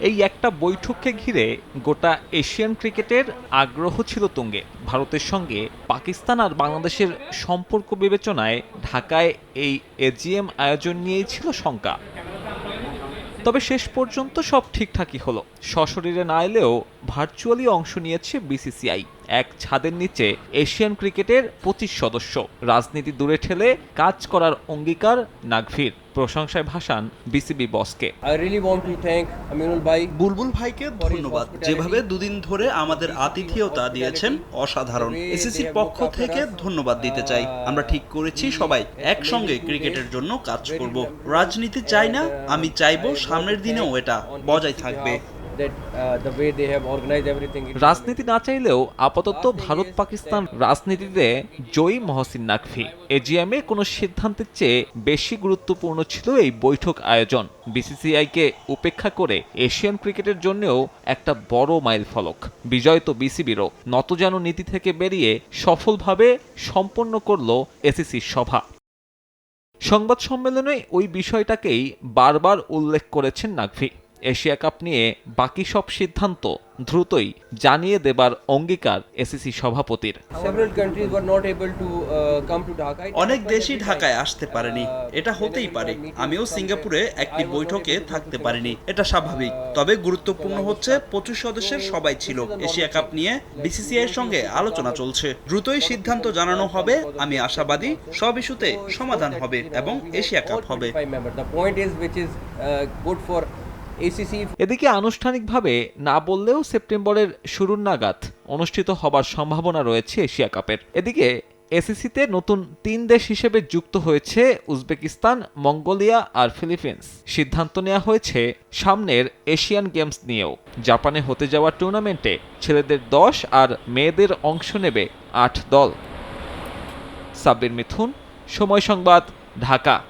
এই একটা বৈঠককে ঘিরে গোটা এশিয়ান ক্রিকেটের আগ্রহ ছিল তুঙ্গে। ভারতের সঙ্গে পাকিস্তান আর বাংলাদেশের সম্পর্ক বিবেচনায় ঢাকায় এই এজিএম আয়োজন নিয়েই ছিল শঙ্কা। তবে শেষ পর্যন্ত সব ঠিকঠাকই হলো। সশরীরে না এলেও ভার্চুয়ালি অংশ নিয়েছে বিসিসিআই। এক ছাদের নিচে এশিয়ান ক্রিকেটের পঁচিশ সদস্য। রাজনীতি দূরে ঠেলে কাজ করার অঙ্গীকার নাগভির। প্রশংসায় ভাসান বিসিবি বসকে। I really want to thank Aminul Bhai. বুলবুল ভাইকে ধন্যবাদ। যেভাবে দুদিন ধরে আমাদের আতিথেয়তা দিয়েছেন অসাধারণ। এসিসির পক্ষ থেকে ধন্যবাদ দিতে চাই। আমরা ঠিক করেছি সবাই একসঙ্গে ক্রিকেটের জন্য কাজ করব। রাজনীতি চাই না আমি চাইব সামনের দিনেও এটা বজায় থাকবে। Uh, রাজনীতি না চাইলেও আপাতত ভারত পাকিস্তান রাজনীতিতে জয়ী মহসিন নাকভি। এজিএমে কোনো সিদ্ধান্তের চেয়ে বেশি গুরুত্বপূর্ণ ছিল এই বৈঠক আয়োজন। বিসিসিআইকে উপেক্ষা করে এশিয়ান ক্রিকেটের জন্যও একটা বড় মাইল ফলক। বিজয় তো বিসিবিরও নতজান নীতি থেকে বেরিয়ে সফলভাবে সম্পন্ন করল এসিসির সভা। সংবাদ সম্মেলনে ওই বিষয়টাকেই বারবার উল্লেখ করেছেন নাকভি। এশিয়া কাপ নিয়ে বাকি সব সিদ্ধান্ত দ্রুতই জানিয়ে দেবার অঙ্গীকার এসিসি সভাপতির। Uh, অনেক দেশই ঢাকায় আসতে পারেনি। Uh, এটা হতেই পারে। আমিও সিঙ্গাপুরে একটি বৈঠকে থাকতে পারিনি। এটা স্বাভাবিক। তবে গুরুত্বপূর্ণ হচ্ছে পঁচিশ সদস্যের সবাই ছিল। এশিয়া কাপ নিয়ে বিসিসিআই এর সঙ্গে আলোচনা চলছে। দ্রুতই সিদ্ধান্ত জানানো হবে। আমি আশাবাদী সব ইস্যুতে সমাধান হবে এবং এশিয়া কাপ হবে। ACC. এদিকে আনুষ্ঠানিকভাবে না বললেও সেপ্টেম্বরের শুরুর নাগাদ অনুষ্ঠিত হবার সম্ভাবনা রয়েছে এশিয়া কাপের। এদিকে এসিসিতে নতুন তিন দেশ হিসেবে যুক্ত হয়েছে উজবেকিস্তান, মঙ্গোলিয়া আর ফিলিপিন্স। সিদ্ধান্ত নেওয়া হয়েছে সামনের এশিয়ান গেমস নিয়েও। জাপানে হতে যাওয়া টুর্নামেন্টে ছেলেদের দশ আর মেয়েদের অংশ নেবে আট দল। সাব্বির মিথুন, সময় সংবাদ, ঢাকা।